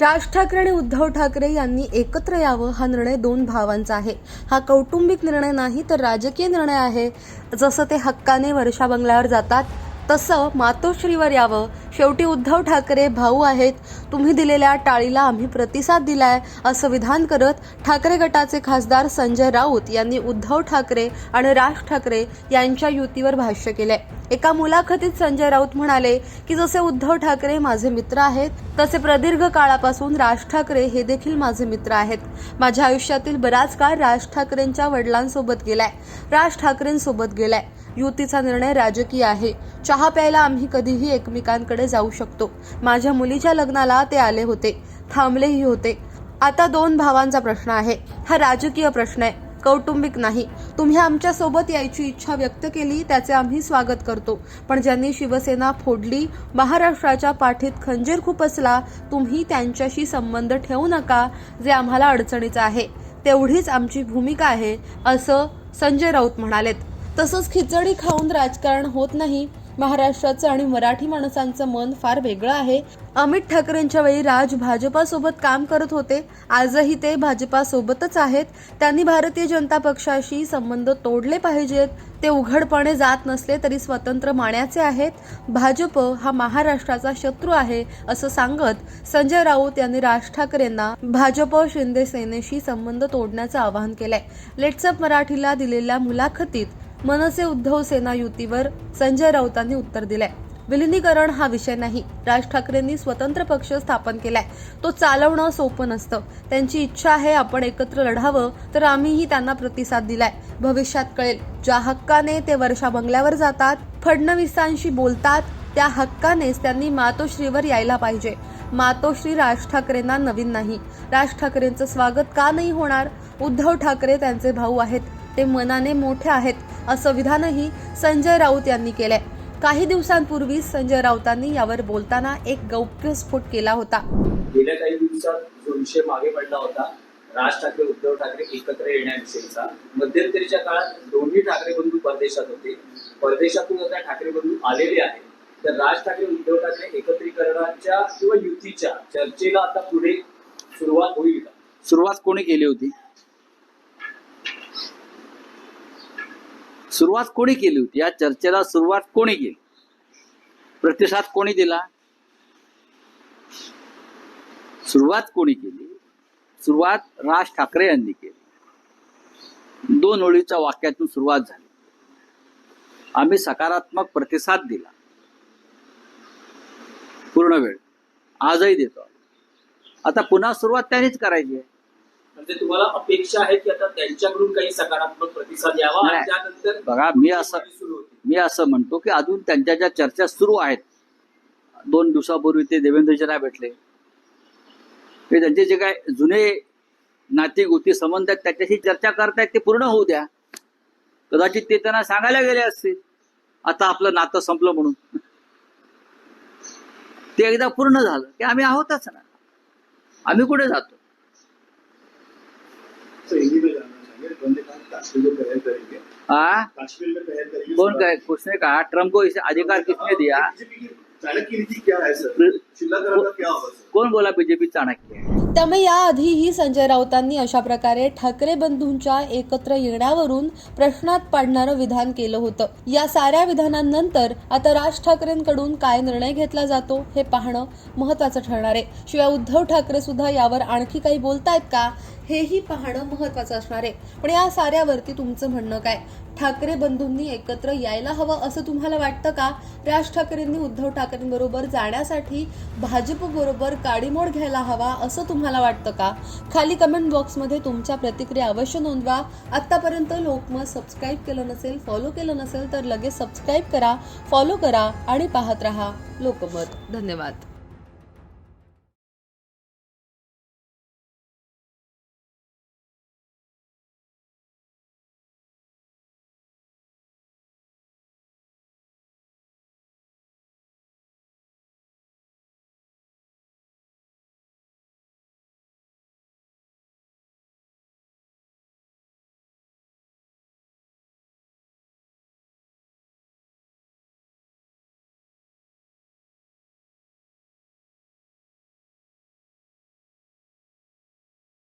राज ठाकरे आणि उद्धव ठाकरे यांनी एकत्र यावं हा निर्णय दोन भावांचा आहे. हा कौटुंबिक निर्णय नाही तर राजकीय निर्णय आहे. जसं ते हक्काने वर्षा बंगल्यावर जातात तसं मातोश्रीवर यावं. शेवटी उद्धव ठाकरे भाऊ आहेत. तुम्ही दिलेल्या टाळीला आम्ही प्रतिसाद दिलाय असं विधान करत ठाकरे गटाचे खासदार संजय राऊत यांनी उद्धव ठाकरे आणि राज ठाकरे यांच्या युतीवर भाष्य केलंय. एका मुलाखतीत संजय राऊत म्हणाले की जसे उद्धव ठाकरे माझे मित्र आहेत तसे प्रदीर्घ काळापासून राज ठाकरे हे देखील माझे मित्र आहेत. माझ्या आयुष्यातील बराच काळ राज ठाकरेंच्या वडिलांसोबत गेलाय. राज ठाकरेंसोबत गेलाय. युतीचा निर्णय राजकीय आहे. चहा प्यायला आम्ही कधीही एकमेकांकडे जाऊ शकतो. माझ्या मुलीच्या लग्नाला ते आले होते. थांबलेही होते. आता दोन भावांचा प्रश्न आहे. हा राजकीय प्रश्न आहे. कौटुंबिक नाही. तुम्ही आमच्यासोबत यायची इच्छा व्यक्त केली त्याचे आम्ही स्वागत करतो. पण ज्यांनी शिवसेना फोडली महाराष्ट्राच्या पाठीत खंजीर खुपसला तुम्ही त्यांच्याशी संबंध ठेवू नका जे आम्हाला अडचणीचं आहे. तेवढीच आमची भूमिका आहे असं संजय राऊत म्हणालेत. तसंच खिचडी खाऊन राजकारण होत नाही महाराष्ट्राचं आणि मराठी माणसांचं मन फार वेगळं आहे. अमित ठाकरेंच्या वेळी राज भाजपासोबत काम करत होते. आजही ते भाजपासोबतच आहेत. त्यांनी भारतीय जनता पक्षाशी संबंध तोडले पाहिजेत. ते उघडपणे जात नसले तरी स्वतंत्र माण्याचे आहेत. भाजप हा महाराष्ट्राचा शत्रू आहे असं सांगत संजय राऊत यांनी राज ठाकरेंना भाजप शिंदे सेनेशी संबंध तोडण्याचं आवाहन केलंय. लेट्सअप मराठीला दिलेल्या मुलाखतीत मनसे उद्धव सेना युतीवर संजय राऊतांनी उत्तर दिलंय. विलिनीकरण हा विषय नाही. राज ठाकरेंनी स्वतंत्र पक्ष स्थापन केलाय. तो चालवणं सोपं नसतं. त्यांची इच्छा आहे आपण एकत्र लढावं तर आम्हीही त्यांना प्रतिसाद दिलाय. भविष्यात कळेल. ज्या हक्काने ते वर्षा बंगल्यावर जातात फडणवीसांशी बोलतात त्या हक्कानेच त्यांनी मातोश्रीवर यायला पाहिजे. मातोश्री राज ठाकरेंना नवीन नाही. राज ठाकरेंचं स्वागत का नाही होणार? उद्धव ठाकरे त्यांचे भाऊ आहेत. ते मनाने मोठे आहेत असं विधानही संजय राऊत यांनी केलंय. काही दिवसांपूर्वी संजय राऊतांनी यावर बोलताना एक गौप्यस्फोट केला होता. गेल्या काही दिवसात जो विषय मागे पडला होता राज ठाकरे उद्धव ठाकरे एकत्र येण्याविषयीचा मध्यंतरीच्या काळात दोन्ही ठाकरे बंधू परदेशात होते. परदेशातून आता ठाकरे बंधू आलेले आहेत. तर राज ठाकरे उद्धव ठाकरे एकत्रीकरणाच्या किंवा युतीच्या चर्चेला आता पुढे सुरुवात होईल का? सुरुवात कोणी केली होती? सुरुवात कोणी केली होती? या चर्चेला सुरुवात कोणी केली? प्रतिसाद कोणी दिला? सुरुवात कोणी केली? सुरुवात राज ठाकरे यांनी केली. दोन ओळीच्या वाक्यातून सुरुवात झाली. आम्ही सकारात्मक प्रतिसाद दिला. पूर्ण वेळ. आजही देतो. आता पुन्हा सुरुवात त्यांनीच करायची आहे. म्हणजे तुम्हाला अपेक्षा आहे की आता त्यांच्याकडून काही सकारात्मक प्रतिसाद यावा आणि नाही. त्यानंतर बघा मी असं सुरू होती. मी असं म्हणतो की अजून त्यांच्या ज्या चर्चा सुरू आहेत दोन दिवसापूर्वी ते देवेंद्रजींना भेटले. ते त्यांचे जे काय जुने नाती गोती संबंध आहेत त्याच्याशी चर्चा करतायत ते पूर्ण होऊ द्या. कदाचित ते त्यांना सांगायला गेले असतील. आता आपलं नातं संपलं म्हणून. ते एकदा पूर्ण झालं की आम्ही आहोतच ना. आम्ही कुठे जातो? हाँ? काश्मीर में पहल करेंगे। कौन कहे? उसने कहा ट्रम्प को इसे अधिकार किसने दिया? बीजेपी की चाणक्य की नीति क्या है सर? शिमला करार का क्या होगा सर? कोण बोला बीजेपी चाणक्य त्यामुळे याआधीही संजय राऊतांनी अशा प्रकारे ठाकरे बंधूंच्या एकत्र येण्यावरून प्रश्नात पाडणारं विधान केलं होतं. या साऱ्या विधानांनंतर आता राज ठाकरेंकडून काय निर्णय घेतला जातो हे पाहणं महत्वाचं ठरणार आहे. शिवाय उद्धव ठाकरे सुद्धा यावर आणखी काही बोलतायत का? हेही पाहणं महत्वाचं असणार आहे. पण या साऱ्यावरती तुमचं म्हणणं काय? ठाकरे बंधूंनी एकत्र यायला हवं असं तुम्हाला वाटतं का? राज ठाकरेंनी उद्धव ठाकरेंबरोबर जाण्यासाठी भाजप बरोबर काडीमोड घ्यायला हवा असं तुम्हाला वाटतं का? खाली कमेंट बॉक्समध्ये तुमच्या प्रतिक्रिया अवश्य नोंदवा. आत्तापर्यंत लोकमत सबस्क्राईब केलं नसेल फॉलो केलं नसेल तर लगेच सबस्क्राईब करा फॉलो करा आणि पाहत रहा. लोकमत. धन्यवाद.